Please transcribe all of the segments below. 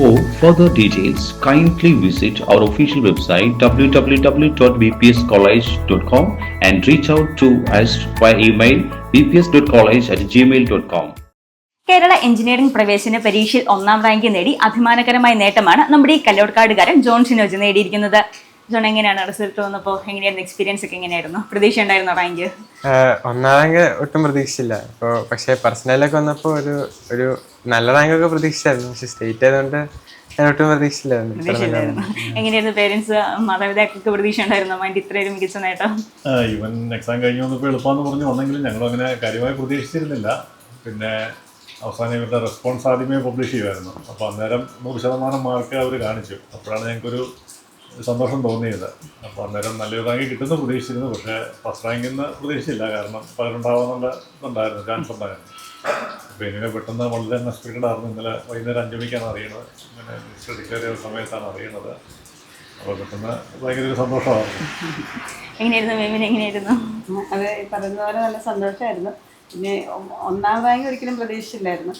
For further details, kindly visit our official website www.bpscollege.com and reach out to us via email bps.college at gmail.com. Kerala engineering പ്രവേശന പരീക്ഷയിൽ ഒന്നാം rank നേടി അഭിമാനകരമായ നേട്ടമാണ് നമ്മുടെ ഈ കല്ലോട്കാടുകാരൻ ജോൺ ഷിനോജ് നേടിയിരിക്കുന്നത് ജോൺ എങ്ങനെയാണ് റിസൾട്ട് വന്നപ്പോൾ എങ്ങനെയായിരുന്നു എക്സ്പീരിയൻസ് ഒക്കെ എങ്ങനെയായിരുന്നു? പ്രതീക്ഷ ഉണ്ടായിരുന്നോ റാങ്ക് ഒന്നാം റാങ്ക് ഒട്ടും പ്രതീക്ഷിച്ചില്ല പക്ഷേ പേഴ്സണലൊക്കെ വന്നപ്പോൾ ഒരു ഒരു നല്ല റാങ്ക് ഒക്കെ പ്രതീക്ഷിച്ചായിരുന്നു. പക്ഷെ സ്റ്റേറ്റ് ആയതുകൊണ്ട് ഞാൻ ഒട്ടും പ്രതീക്ഷിച്ചില്ലായിരുന്നു. പ്രതീക്ഷയില്ലായിരുന്നു എങ്ങനെയായിരുന്നു പേരൻസ് മാതാപിതാക്കൾക്ക് പ്രതീക്ഷ ഉണ്ടായിരുന്നോ അതിന്റെ ഇത്രയും മികച്ച നേട്ടം ഇവൻ എക്സാം കഴിഞ്ഞ് വന്നപ്പോൾ എളുപ്പമെന്ന് പറഞ്ഞു. വന്നെങ്കിലും ഞങ്ങൾ അങ്ങനെ കാര്യമായി പ്രതീക്ഷിച്ചിരുന്നില്ല. പിന്നെ അവസാനം ഇവരുടെ റെസ്പോൺസ് ആദ്യമേ പബ്ലിഷ് ചെയ്യുമായിരുന്നു അപ്പോൾ അന്നേരം നൂറ് ശതമാനം മാർക്ക് അവർ കാണിച്ചു. അപ്പോഴാണ് ഞങ്ങൾക്കൊരു സന്തോഷം തോന്നിയത്. അപ്പോൾ അന്നേരം നല്ലൊരു റാങ്ക് കിട്ടുന്ന പ്രതീക്ഷിച്ചിരുന്നു. പക്ഷേ ഫസ്റ്റ് റാങ്കിൽ നിന്ന് പ്രതീക്ഷിച്ചില്ല. കാരണം പകരുണ്ടാവാന്നുള്ള ഇതുണ്ടായിരുന്നു. ചാൻസ് ഉണ്ടായിരുന്നു. ഇങ്ങനെ പെട്ടെന്ന് വളരെ അൺഎക്സ്പെക്റ്റഡ് ആയിരുന്നു ഇന്നലെ വൈകുന്നേരം അഞ്ച് മണിക്കാണ് അറിയുന്നത് ഇങ്ങനെ ലിസ്റ്റ് ഡിക്ലെയർ ചെയ്ത സമയത്താണ് അറിയുന്നത് അപ്പോൾ പെട്ടെന്ന് ഭയങ്കര ഒരു സന്തോഷമായിരുന്നു. എങ്ങനെയായിരുന്നു മേമിന്? എങ്ങനെയായിരുന്നു? അത് പറയുന്ന പോലെ നല്ല സന്തോഷമായിരുന്നു. പിന്നെ ഒന്നാമതായി ഒന്നാം റാങ്ക് ഒരിക്കലും പ്രതീക്ഷിച്ചില്ലായിരുന്നു.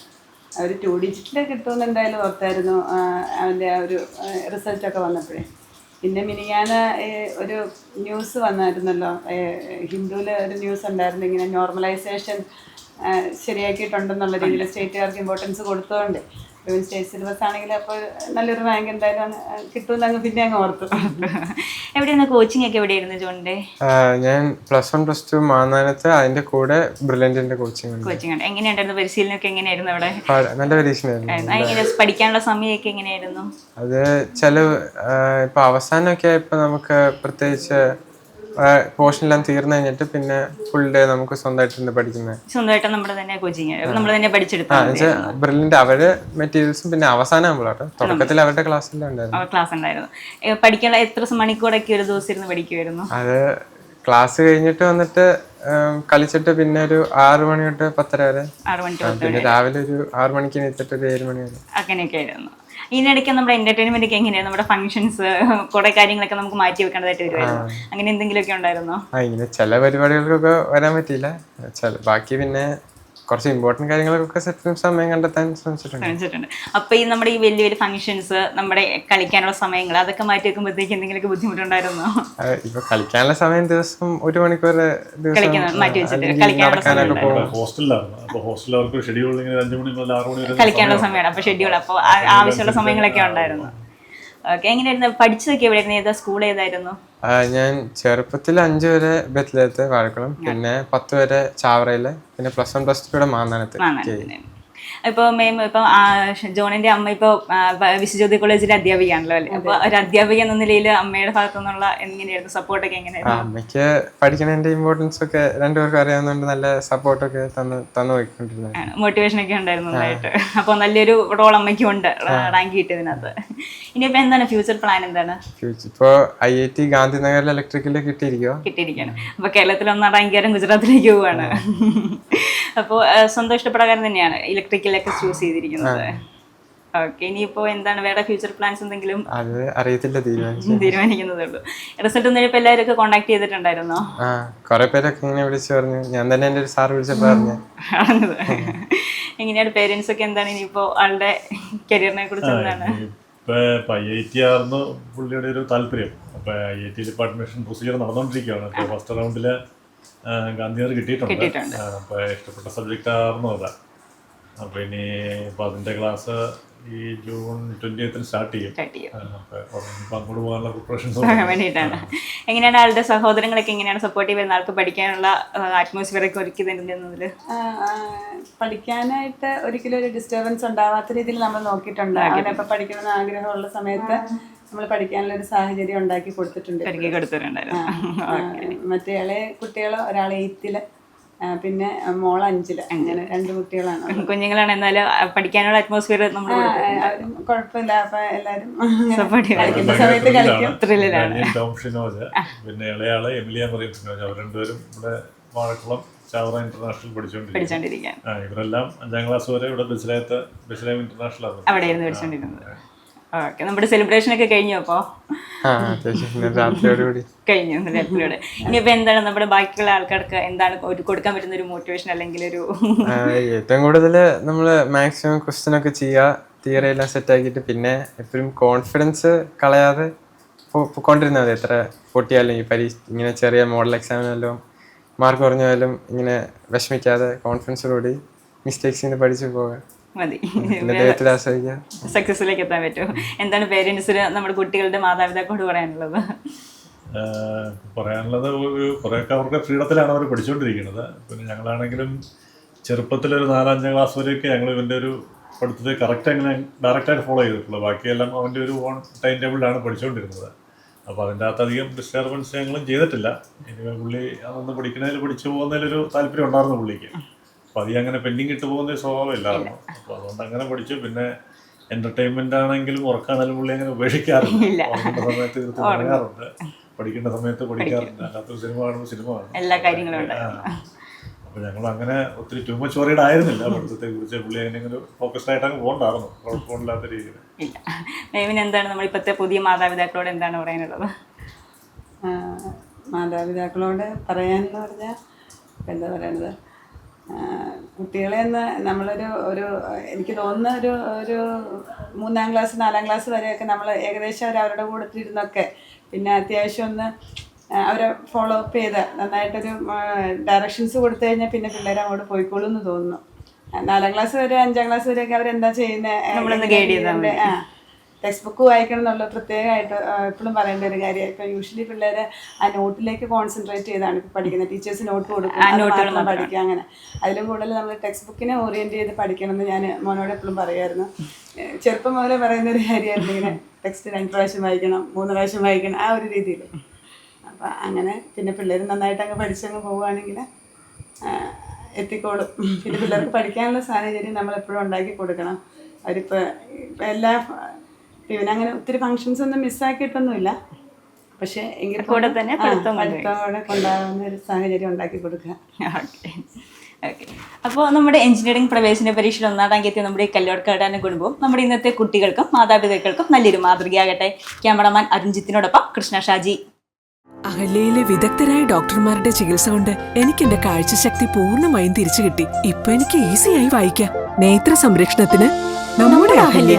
ഒരു ടു ഡിജിറ്റിൽ കിട്ടുമെന്ന് എന്തായാലും ഓർത്തായിരുന്നു അവന്റെ ആ ഒരു റിസൾട്ടൊക്കെ വന്നപ്പോഴേ. പിന്നെ മിനിയാന് ഒരു ന്യൂസ് വന്നായിരുന്നല്ലോ. ഹിന്ദുവിൽ ഒരു ന്യൂസ് ഉണ്ടായിരുന്നു ഇങ്ങനെ നോർമലൈസേഷൻ ശരിയാക്കിയിട്ടുണ്ടെന്നുള്ള രീതിയിൽ സ്റ്റേറ്റുകാർക്ക് ഇമ്പോർട്ടൻസ് കൊടുത്തതുകൊണ്ട് ഇവൻ സ്റ്റേറ്റ് സിലബസ് ആണെങ്കിൽ അപ്പോൾ നല്ലൊരു റാങ്ക് എന്തായാലും അങ്ങ് കിട്ടുമെന്ന് അങ്ങ് പിന്നെ അങ്ങ് ഓർത്തു. എവിടെയാണ് കോച്ചിങ് ഒക്കെ എവിടെയായിരുന്നു ജോണിന്റെ? ഞാൻ പ്ലസ് വൺ പ്ലസ് ടു മാന്നാനത്ത് അതിന്റെ കൂടെ ബ്രില്യന്റിന്റെ കോച്ചിങ് ഉണ്ട്. കോച്ചിങ് ഉണ്ട്. എങ്ങനെയുണ്ടായിരുന്നു പരിശീലനമൊക്കെ എങ്ങനെയായിരുന്നു അവിടെ? നല്ല പരീക്ഷണമായിരുന്നു എങ്ങനെ പഠിക്കാനുള്ള സമയമൊക്കെ എങ്ങനെയായിരുന്നു? അത് ചില ഇപ്പൊ അവസാനമൊക്കെ ഇപ്പൊ നമുക്ക് പ്രത്യേകിച്ച് പോർഷനെല്ലാം തീർന്നു കഴിഞ്ഞിട്ട് പിന്നെ ഫുൾ ഡേ നമുക്ക് സ്വന്തമായിട്ട് തന്നെ പഠിക്കുന്നത് സ്വന്തമായിട്ട് നമ്മൾ തന്നെ കോച്ചിങ് നമ്മൾ തന്നെ ആ ബ്രില്ലിന്റെ അവർ മെറ്റീരിയൽസും പിന്നെ അവസാനം ആകുമ്പോഴാട്ടോ തുടക്കത്തിൽ അവരുടെ ക്ലാസ്സിലും ഉണ്ടായിരുന്നു. ക്ലാസ് ഉണ്ടായിരുന്നു. ഏ, പഠിക്കാനുള്ള എത്ര മണിക്കൂറൊക്കെ ഒരു ദിവസം ഇരുന്ന് പഠിക്കുമായിരുന്നു അത് ക്ലാസ് കഴിഞ്ഞിട്ട് വന്നിട്ട് കളിച്ചിട്ട് പിന്നെ ഒരു ആറു മണി തൊട്ട് പത്തര വരെ. പിന്നെ രാവിലെ ഒരു ആറു മണിക്ക് എണീറ്റിട്ട് ഒരു ഏഴ് മണി വരെ. അങ്ങനെയൊക്കെ ആയിരുന്നു. ഇതിനിടയ്ക്ക് നമ്മുടെ എന്റർടൈൻമെന്റ് ഒക്കെ എങ്ങനെയാണ് നമ്മുടെ ഫംഗ്ഷൻസ് കുറെ കാര്യങ്ങളൊക്കെ നമുക്ക് മാറ്റി വെക്കേണ്ടതായിട്ട് വരുമായിരുന്നു അങ്ങനെ എന്തെങ്കിലുമൊക്കെ ഉണ്ടായിരുന്നോ? ആ ഇങ്ങനെ ചില പരിപാടികൾക്കൊക്കെ വരാൻ പറ്റിയില്ല. ചില ബാക്കി പിന്നെ കുറച്ച് ഇമ്പോർട്ടന്റ് കാര്യങ്ങളൊക്കെ സെറ്റ് സമയം കണ്ടെത്താൻ ശ്രമിച്ചിട്ടുണ്ട്. അപ്പൊ ഈ നമ്മുടെ ഈ വലിയ വലിയ ഫംഗ്ഷൻസ് നമ്മുടെ കളിക്കാനുള്ള സമയങ്ങൾ അതൊക്കെ മാറ്റി വെക്കുമ്പോഴത്തേക്ക് എന്തെങ്കിലുമൊക്കെ ബുദ്ധിമുട്ടുണ്ടായിരുന്നോ? ഇപ്പൊ കളിക്കാനുള്ള സമയം ദിവസം ഒരു മണിക്കൂർ കളിക്കാനുള്ള സമയമാണ്. അപ്പൊ ഷെഡ്യൂൾ അപ്പോൾ ആവശ്യമുള്ള സമയങ്ങളൊക്കെ ഉണ്ടായിരുന്നു. ഓക്കെ എങ്ങനെയായിരുന്നു? പഠിച്ചതൊക്കെ എവിടെയായിരുന്നു? ഏതാ സ്കൂൾ ഏതായിരുന്നു? ഞാൻ ചെറുപ്പത്തിൽ അഞ്ച് വരെ ബethlehem വാഴക്കുളം പിന്നെ പത്ത് വരെ ചാവറയിൽ പിന്നെ പ്ലസ് വൺ പ്ലസ് ടു ഇവിടെ മാന്നാനത്ത് ഇപ്പോൾ മേം ഇപ്പം ജോണിന്റെ അമ്മ ഇപ്പോൾ വിശ്വജ്യോതി കോളേജിലെ അധ്യാപികയാണല്ലോ അല്ലേ? അപ്പോൾ ഒരു അധ്യാപിക എന്ന നിലയിൽ അമ്മയുടെ ഭാഗത്തു നിന്നുള്ള എങ്ങനെയായിരുന്നു? സപ്പോർട്ടൊക്കെ ഒക്കെ എങ്ങനെയായിരുന്നു? അമ്മയ്ക്ക് പഠിക്കണതിന്റെ ഇമ്പോർട്ടൻസ് ഒക്കെ രണ്ടുപേർക്കും അറിയാവുന്നതുകൊണ്ട് നല്ല സപ്പോർട്ടൊക്കെ തന്നു തന്നു പോയിക്കൊണ്ടിരുന്നത് മോട്ടിവേഷൻ ഒക്കെ ഉണ്ടായിരുന്നു നന്നായിട്ട്. അപ്പോൾ നല്ലൊരു റോൾ അമ്മയ്ക്കും ഉണ്ട് റാങ്ക് കിട്ടിയതിനകത്ത്. ഇനിയിപ്പോൾ എന്താണ്? ഫ്യൂച്ചർ പ്ലാൻ എന്താണ്? ഫ്യൂച്ചർ ഇപ്പോൾ ഐ ഐ ടി ഗാന്ധിനഗറിൽ ഇലക്ട്രിക്കലിൽ കിട്ടിയിരിക്കുമോ കിട്ടിയിരിക്കുകയാണ് അപ്പോൾ കേരളത്തിൽ ഒന്നാം റാങ്കുകാരൻ ഗുജറാത്തിലേക്ക് പോവാണ്. അപ്പോൾ സ്വന്തം ഇഷ്ടപ്രകാരം തന്നെയാണ്. ഇലക്ട്രിക്കലൊക്കെ ചൂസ് ചെയ്തിരിക്കുന്നത്. ഓക്കെ ഇനിയിപ്പോൾ എന്താണ്? വേറെ ഫ്യൂച്ചർ പ്ലാൻസ് എന്തെങ്കിലും? അത് അറിയത്തില്ല തീരുമാനിക്കുന്നതേ ഉള്ളൂ റിസൾട്ട് ഒന്നും എല്ലാവരും ഒക്കെ കോൺടാക്ട് ചെയ്തിട്ടുണ്ടായിരുന്നോ? ആ കുറെ പേരൊക്കെ ഇങ്ങനെ വിളിച്ചു പറഞ്ഞു. ഞാൻ തന്നെ എന്റെ ഒരു സാർ വിളിച്ചപ്പോൾ പറഞ്ഞു. എങ്ങനെയാണ് പേരൻസ് ഒക്കെ എന്താണ് ഇനിയിപ്പോ ആളുടെ കരിയറിനെ കുറിച്ച് എന്താണ്? ഇപ്പൊ ഐ ഐ ടി ആയിരുന്നു പുള്ളിയുടെ ഒരു താല്പര്യം. അപ്പൊ ഐ ഐ ഇപ്പൊ അഡ്മിഷൻ പ്രൊസീജിയർ നടന്നുകൊണ്ടിരിക്കുകയാണ് ഇപ്പൊ ഫസ്റ്റ് റൗണ്ടിൽ ഗാന്ധിനഗർ കിട്ടിയിട്ടുണ്ട്. അപ്പൊ ഇഷ്ടപ്പെട്ട സബ്ജക്റ്റ് ആയിരുന്നു അതാ അപ്പൊ ഇനി ഇപ്പൊ അതിന്റെ ക്ലാസ് ഈ ജൂൺ ട്വന്റി എയ്ത്തിന് സ്റ്റാർട്ട് ചെയ്യും. അങ്ങോട്ട് പോകാനുള്ള പ്രിപ്പറേഷൻസ് വേണ്ടിയിട്ടാണ്. എങ്ങനെയാണ് ആളുടെ സഹോദരങ്ങളൊക്കെ എങ്ങനെയാണ് സപ്പോർട്ട് ചെയ്യുന്നത് ആൾക്ക് പഠിക്കാനുള്ള അറ്റ്മോസ്ഫിയർ ഒക്കെ ഒരുക്കി തരുന്നതിൽ പഠിക്കാനായിട്ട് ഒരിക്കലും ഒരു ഡിസ്റ്റർബൻസ് ഉണ്ടാവാത്ത രീതിയിൽ നമ്മൾ നോക്കിയിട്ടുണ്ട്. അവനിപ്പോൾ പഠിക്കണമെന്ന് ആഗ്രഹമുള്ള സമയത്ത് നമ്മൾ പഠിക്കാനുള്ള ഒരു സാഹചര്യം ഉണ്ടാക്കി കൊടുത്തിട്ടുണ്ട്. മറ്റേ ഇളയ കുട്ടികൾ ഒരാളെ എയ്ത്തിൽ പിന്നെ മോൾ അഞ്ചിൽ. അങ്ങനെ രണ്ട് കുട്ടികളാണ് കുഞ്ഞുങ്ങളാണ് എന്നാലും പഠിക്കാനുള്ള അറ്റ്മോസ്ഫിയർ നമ്മൾ കുഴപ്പമില്ല. അപ്പൊ എല്ലാരും സമയത്ത് കളിക്കും. ത്രില്ലിലാണ് ടോം ഷിനോജ് പിന്നെ ഇളയാൾ എമിലിയ മറിയം ഷിനോജ് അവർ രണ്ടുപേരും ഇവിടെ വാഴക്കുളം ചാവറ ഇന്റർനാഷണൽ പഠിച്ചുകൊണ്ടിരിക്കുകയാണ് ഇവരെല്ലാം അഞ്ചാം ക്ലാസ് വരെ ഇവിടെ ബസ്സിലായത്ത് ബസ്സിലായം ഇന്റർനാഷണൽ ആണ്. അവിടെയായിരുന്നു പഠിച്ചോണ്ടിരുന്നത്. ഓക്കെ നമ്മുടെ സെലിബ്രേഷൻ ഒക്കെ കഴിഞ്ഞു അപ്പോ? കഴിഞ്ഞു രാത്രിയോടെ. ഇനിയിപ്പോ എന്താണ് നമ്മുടെ ബാക്കിയുള്ള ആൾക്കാർക്ക് എന്താണ് ഒരു കൊടുക്കാൻ പറ്റുന്ന ഒരു മോട്ടിവേഷൻ അല്ലെങ്കിൽ ഒരു ഏറ്റവും കൂടുതൽ നമ്മൾ മാക്സിമം ക്വസ്റ്റ്യൻ ഒക്കെ ചെയ്യുക തിയറി എല്ലാം സെറ്റ് ആക്കിയിട്ട് പിന്നെ എപ്പോഴും കോൺഫിഡൻസ് കളയാതെ പോ- പൊക്കോണ്ടിരുന്നാൽ മതി. എത്ര പൊട്ടിയാലും ഈ പരീക്ഷ ഇങ്ങനെ ചെറിയ മോഡൽ എക്സാമിനെല്ലാം മാർക്ക് കുറഞ്ഞാലും ഇങ്ങനെ വിഷമിക്കാതെ കോൺഫിഡൻസോടുകൂടി മിസ്റ്റേക്സ് നിന്ന് പഠിച്ചു പോകാം മതി. സക്സസിലേക്ക് എത്താൻ പറ്റുമോ എന്താണ് പേരൻസിന് നമ്മുടെ കുട്ടികളുടെ മാതാപിതാക്കളോട് പറയാനുള്ളത്? പറയാനുള്ളത് ഒരു കുറേയൊക്കെ അവരുടെ ഫ്രീഡത്തിലാണ് അവർ പഠിച്ചുകൊണ്ടിരിക്കുന്നത് പിന്നെ ഞങ്ങളാണെങ്കിലും ചെറുപ്പത്തിലൊരു നാലഞ്ചാം ക്ലാസ് വരെയൊക്കെ ഞങ്ങൾ ഇവന്റെ ഒരു പഠിത്തത്തെ കറക്റ്റ് അങ്ങനെ ഡയറക്റ്റായിട്ട് ഫോളോ ചെയ്തിട്ടുള്ളൂ. ബാക്കിയെല്ലാം അവന്റെ ഒരു ഓൺ ടൈം ടേബിളിലാണ് പഠിച്ചുകൊണ്ടിരുന്നത് അപ്പോൾ അതിന്റെ അകത്ത് അധികം ഡിസ്റ്റർബൻസ് ഞങ്ങളും ചെയ്തിട്ടില്ല. ഇനി പുള്ളി അതൊന്ന് പഠിക്കുന്നതിൽ പഠിച്ചു പോകുന്നതിലൊരു താല്പര്യം ഉണ്ടായിരുന്നു പുള്ളിക്ക്. അധികം അങ്ങനെ പെൻഡിങ് ഇട്ട് പോകുന്ന സ്വഭാവം സ്വഭാവമില്ലായിരുന്നു അപ്പോൾ അതുകൊണ്ട് അങ്ങനെ പഠിച്ചു. പിന്നെ എന്റർടൈൻമെന്റ് ആണെങ്കിലും ഉറക്കാണെങ്കിലും പുള്ളി അങ്ങനെ ഉപേക്ഷിക്കാറില്ല സമയത്ത് തീർത്ത് പഠിക്കേണ്ട സമയത്ത് പഠിക്കാറുണ്ട് അല്ലാത്ത സിനിമ കാണുമ്പോൾ സിനിമ കാണും. എല്ലാ കാര്യങ്ങളും അപ്പോൾ ഞങ്ങൾ അങ്ങനെ ഒത്തിരി ടൂ മച്ച് വറീഡ് ആയിരുന്നില്ല പഠിത്തത്തെ കുറിച്ച് പുള്ളി അങ്ങനെ ഫോക്കസ്ഡ് ആയിട്ട് അങ്ങ് പോകണ്ടായിരുന്നു കുഴപ്പമില്ലാത്ത രീതിയിൽ. മേമിന് എന്താണ് നമ്മൾ ഇപ്പോഴത്തെ പുതിയ മാതാപിതാക്കളോട് എന്താണ് പറയാനുള്ളത്? മാതാപിതാക്കളോട് പറയാനെന്ന് പറഞ്ഞാൽ എന്താ പറയണത്? കുട്ടികളെ ഒന്ന് നമ്മളൊരു ഒരു എനിക്ക് തോന്നുന്ന ഒരു ഒരു മൂന്നാം ക്ലാസ് നാലാം ക്ലാസ് വരെയൊക്കെ നമ്മൾ ഏകദേശം അവർ അവരുടെ ഇരുന്നൊക്കെ പിന്നെ അത്യാവശ്യം ഒന്ന് അവരെ ഫോളോ അപ്പ് ചെയ്ത് നന്നായിട്ടൊരു ഡയറക്ഷൻസ് കൊടുത്തു കഴിഞ്ഞാൽ പിന്നെ പിള്ളേർ അങ്ങോട്ട് പോയിക്കോളും എന്ന് തോന്നുന്നു. നാലാം ക്ലാസ് വരെ അഞ്ചാം ക്ലാസ് വരെയൊക്കെ അവരെന്താ. ചെയ്യുന്നത് ആ. ടെക്സ്റ്റ് ബുക്ക് വായിക്കണം എന്നുള്ള പ്രത്യേകമായിട്ട് എപ്പോഴും പറയേണ്ട ഒരു കാര്യമാണ്. ഇപ്പം യൂഷ്വലി പിള്ളേർ ആ നോട്ടിലേക്ക് കോൺസെൻട്രേറ്റ് ചെയ്താണ് ഇപ്പം പഠിക്കുന്നത്. ടീച്ചേഴ്സ് നോട്ട് കൊടുക്കും. പഠിക്കുക അങ്ങനെ. അതിലും കൂടുതൽ നമ്മൾ ടെക്സ്റ്റ് ബുക്കിനെ ഓറിയന്റ് ചെയ്ത് പഠിക്കണം എന്ന് ഞാൻ മോനോട് എപ്പോഴും പറയുമായിരുന്നു. ചെറുപ്പം മുതലേ പറയുന്ന ഒരു കാര്യമായിരുന്നു ഇങ്ങനെ ടെക്സ്റ്റ് രണ്ട് പ്രാവശ്യം വായിക്കണം മൂന്ന് പ്രാവശ്യം വായിക്കണം ആ ഒരു രീതിയിൽ അപ്പം അങ്ങനെ പിന്നെ പിള്ളേർ നന്നായിട്ട് അങ്ങ് പഠിച്ചങ്ങ് പോവുകയാണെങ്കിൽ എത്തിക്കോളും. പിന്നെ പിള്ളേർക്ക് പഠിക്കാനുള്ള സാഹചര്യം നമ്മൾ എപ്പോഴും ഉണ്ടാക്കി കൊടുക്കണം. അവരിപ്പോൾ എല്ലാ ഇവനങ്ങനെ ഒത്തിരി ഫങ്ഷൻസ് ഒന്നും മിസ്സാക്കിയിട്ടൊന്നുമില്ല പക്ഷേ എങ്കിൽ കൂടെ തന്നെ പഠിത്തം പഠിത്തത്തോടെ കൊണ്ടാകുന്ന ഒരു സാഹചര്യം ഉണ്ടാക്കി കൊടുക്കുക. ഓക്കെ ഓക്കെ അപ്പോൾ നമ്മുടെ എഞ്ചിനീയറിംഗ് പ്രവേശന പരീക്ഷയിൽ ഒന്നാം റാങ്ക് എത്തിയ നമ്മുടെ ഈ കല്ലോടക്കാടാന കുടുംബവും നമ്മുടെ ഇന്നത്തെ കുട്ടികൾക്കും മാതാപിതാക്കൾക്കും നല്ലൊരു മാതൃകയാകട്ടെ. ക്യാമറമാൻ അരുൺജിത്തിനോടൊപ്പം കൃഷ്ണ ഷാജി. അഹല്യയിലെ വിദഗ്ധരായ ഡോക്ടർമാരുടെ ചികിത്സ കൊണ്ട് എനിക്ക് എന്റെ കാഴ്ചശക്തി പൂർണമായും തിരിച്ചു കിട്ടി. ഇപ്പൊ എനിക്ക് ഈസിയായി വായിക്കാം. നേത്ര സംരക്ഷണത്തിന് നമ്മുടെ Ahalya.